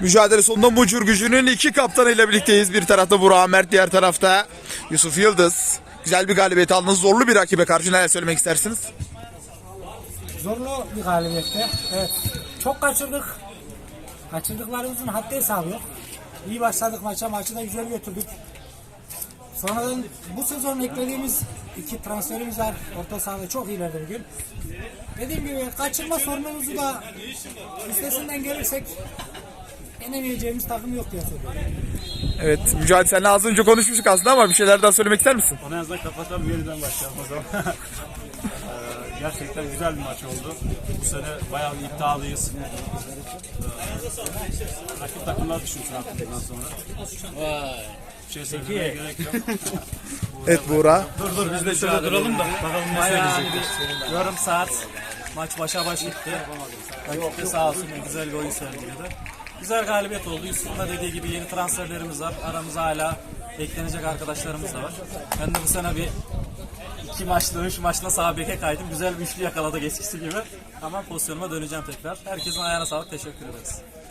Mücadele sonunda Mucur gücünün iki kaptanıyla birlikteyiz. Bir tarafta Burak Mert, diğer tarafta Yusuf Yıldız. Güzel bir galibiyet aldınız. Zorlu bir rakibe karşı neler söylemek istersiniz? Zorlu bir galibiyette. Evet. Çok kaçırdık. Kaçırdıklarımızın haddi hesabı yok. İyi başladık maça. Maçı da güzel götürdük. Sonradan bu sezon eklediğimiz iki transferimiz var. Orta sahada çok iyilerdi bugün. Dediğim gibi kaçırma sorunumuzu da üstesinden gelirsek yenemeyeceğimiz takım yok diye söylüyorum. Evet Mücadele seninle az önce konuşmuştuk aslında ama bir şeyler daha söylemek ister misin? Onu en azından kapatalım yeniden başlayalım o zaman. Ee, Gerçekten güzel bir maç oldu. Bu sene bayağı bir iddialıyız. Ee, Rakip takımlar düşünsün artık bundan sonra. Bir şey söylemeye gerek yok. Evet Buğra. Dur dur biz de şöyle duralım da bakalım ne Bayağı söyleyecek. bir yarım saat maç başa baş gitti. Rakip de sağ olsun güzel bir oyun sergiledi. Güzel galibiyet oldu. Yusuf'un da dediği gibi yeni transferlerimiz var. Aramıza hala eklenecek arkadaşlarımız da var. Ben de bu sene bir iki maçla, üç maçla sağ beke kaydım. Güzel bir üçlü yakaladık eskisi gibi. Ama pozisyonuma döneceğim tekrar. Herkesin ayağına sağlık. Teşekkür ederiz.